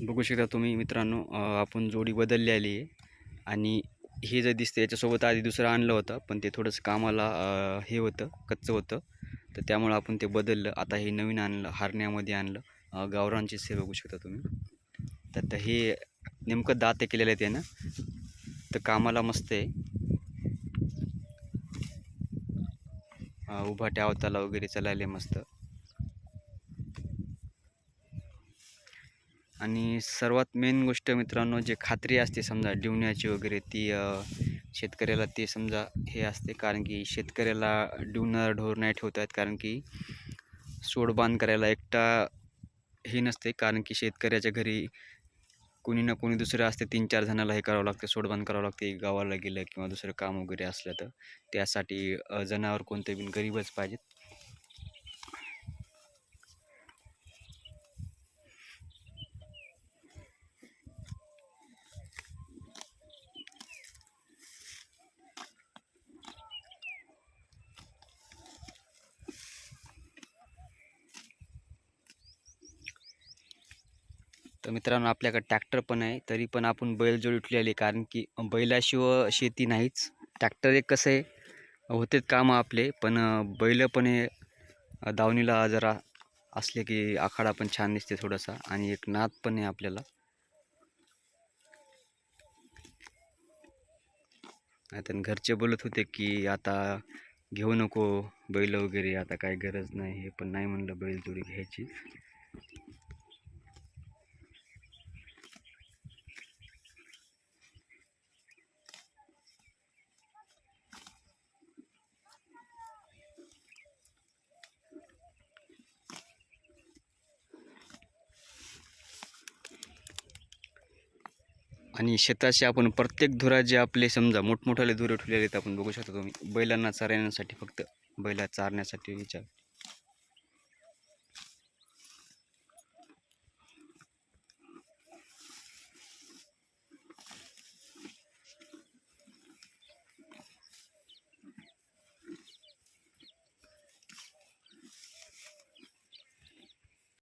बघू शकता तुम्ही मित्रांनो आपण जोडी बदलली आली आहे. आणि हे जे दिसतं याच्यासोबत आधी दुसरं आणलं होतं पण ते थोडंसं कामाला हे होतं कच्चं होतं. तर त्यामुळं आपण ते बदललं. आता हे नवीन आणलं हारण्यामध्ये आणलं. अं, गावरांची सेवा बघू शकता तुम्ही. तर हे नेमकं दाते केलेलं आहे त्यानं तर कामाला मस्त आहे. उभा ट्या अवताला वगैरे चालायला मस्त. आणि सर्वात मेन गोष्ट मित्रांनो जे खात्री असते समजा डिवण्याची वगैरे ती शेतकऱ्याला ते समजा हे असते. कारण की शेतकऱ्याला डिवणारा ढोर नाही ठेवत आहेत कारण की सोडबांध करायला एकटा हे नसते. कारण की शेतकऱ्याच्या घरी कोणी ना कोणी दुसरं असते. तीन चार जणाला हे करावं लागतं. सोडबांध करावं लागते. गावाला गेलं किंवा दुसरं काम वगैरे असलं तर. त्यासाठी जनावर कोणते बिन गरीबच पाहिजेत. तर मित्रांनो आपल्याकडे ट्रॅक्टर पण आहे. तरी पण आपण बैलजोडी उठली आली कारण की बैलाशिवाय शेती नाहीच. ट्रॅक्टर एक कसं आहे होतेच कामं आपले पण बैल पण हे दावणीला जरा असले की आखाडा पण छान दिसते थोडासा. आणि एक नाद पण आहे आपल्याला. आता घरचे बोलत होते की आता घेऊ नको बैल वगैरे आता काय गरज नाही हे पण नाही म्हणलं बैलजोडी घ्यायची. आणि शेताशी आपण प्रत्येक धुरा जे आपले समजा मोठमोठाले धुरे ठेवलेले आहेत आपण बघू शकता तुम्ही. बैलांना चारण्यासाठी फक्त बैला चारण्यासाठी विचार.